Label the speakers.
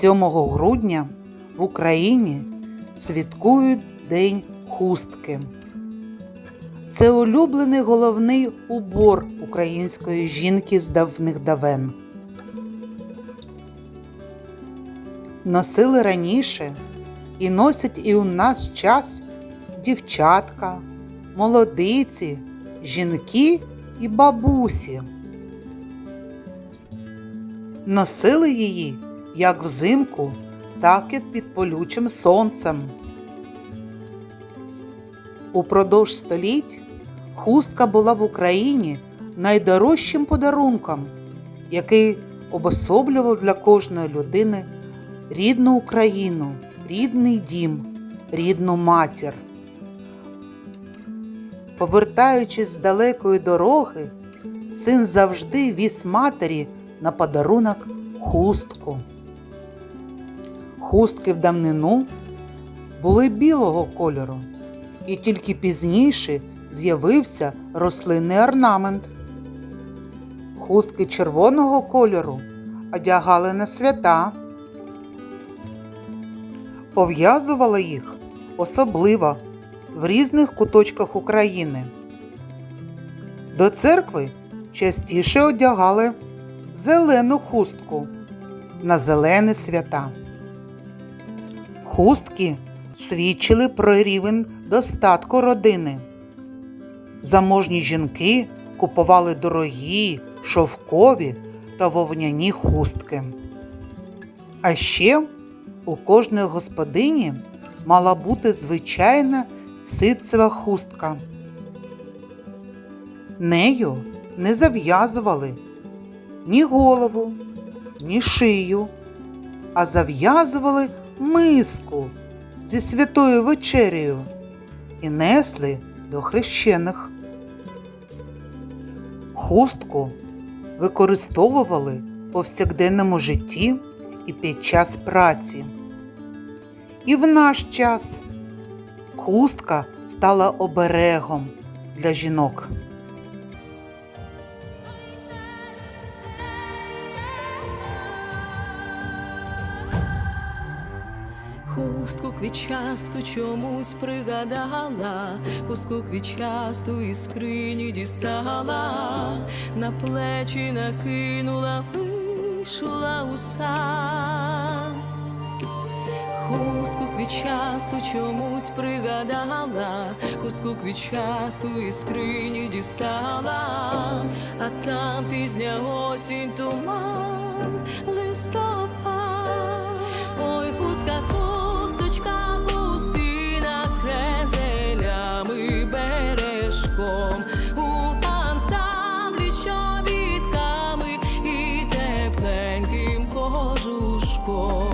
Speaker 1: 7 грудня в Україні святкують День хустки. Це улюблений головний убор української жінки з давних давен. Носили раніше і носять і у нас час дівчатка, молодиці, жінки і бабусі. Носили її як взимку, так і під полючим сонцем. Упродовж століть хустка була в Україні найдорожчим подарунком, який обособлював для кожної людини рідну Україну, рідний дім, рідну матір. Повертаючись з далекої дороги, син завжди віз матері на подарунок хустку. Хустки в давнину були білого кольору, і тільки пізніше з'явився рослинний орнамент. Хустки червоного кольору одягали на свята. Пов'язували їх особливо в різних куточках України. До церкви частіше одягали зелену хустку на зелені свята. Хустки свідчили про рівень достатку родини. Заможні жінки купували дорогі, шовкові та вовняні хустки. А ще у кожної господині мала бути звичайна ситцева хустка. Нею не зав'язували ні голову, ні шию, а зав'язували миску зі святою вечерею і несли до хрещених. Хустку використовували в повсякденному житті і під час праці. І в наш час хустка стала оберегом для жінок.
Speaker 2: Хустку квітчасту чомусь пригадала, хустку квітчасту із скрині дістала, на плечі накинула, вийшла у сад. Хустку квітчасту чомусь пригадала, хустку квітчасту із скрині дістала, а там пізня осінь туман листопад. Ой, хустка, хусточка, cor.